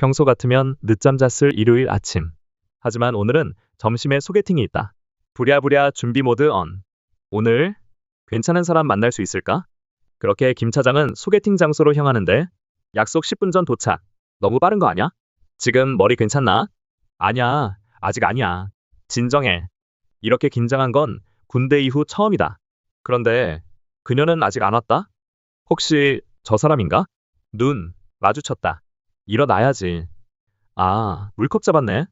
평소 같으면 늦잠 잤을 일요일 아침. 하지만 오늘은 점심에 소개팅이 있다. 부랴부랴 준비 모드 on. 오늘 괜찮은 사람 만날 수 있을까? 그렇게 김 차장은 소개팅 장소로 향하는데 약속 10분 전 도착. 너무 빠른 거 아니야? 지금 머리 괜찮나? 아니야. 아직 아니야. 진정해. 이렇게 긴장한 건 군대 이후 처음이다. 그런데 그녀는 아직 안 왔다? 혹시 저 사람인가? 눈 마주쳤다. 일어나야지. 아, 물컵 잡았네.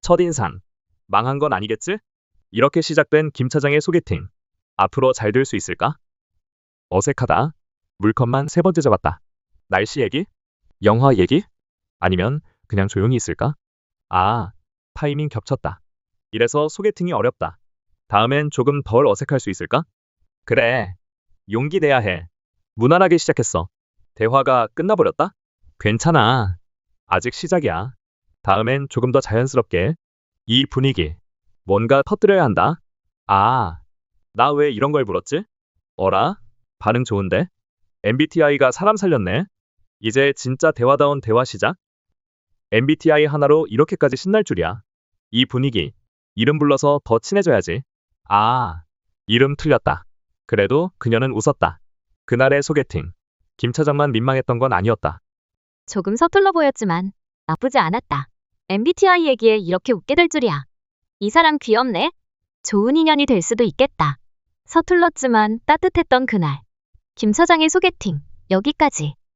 첫인상. 망한 건 아니겠지? 이렇게 시작된 김 차장의 소개팅. 앞으로 잘 될 수 있을까? 어색하다. 물컵만 세 번째 잡았다. 날씨 얘기? 영화 얘기? 아니면 그냥 조용히 있을까? 아, 타이밍 겹쳤다. 이래서 소개팅이 어렵다. 다음엔 조금 덜 어색할 수 있을까? 그래. 용기 내야 해. 무난하게 시작했어. 대화가 끝나버렸다? 괜찮아. 아직 시작이야. 다음엔 조금 더 자연스럽게. 이 분위기. 뭔가 터뜨려야 한다. 아, 나 왜 이런 걸 물었지? 어라? 반응 좋은데? MBTI가 사람 살렸네. 이제 진짜 대화다운 대화 시작. MBTI 하나로 이렇게까지 신날 줄이야. 이 분위기. 이름 불러서 더 친해져야지. 아, 이름 틀렸다. 그래도 그녀는 웃었다. 그날의 소개팅. 김 차장만 민망했던 건 아니었다. 조금 서툴러 보였지만 나쁘지 않았다. MBTI 얘기에 이렇게 웃게 될 줄이야. 이 사람 귀엽네. 좋은 인연이 될 수도 있겠다. 서툴렀지만 따뜻했던 그날. 김 차장의 소개팅 여기까지.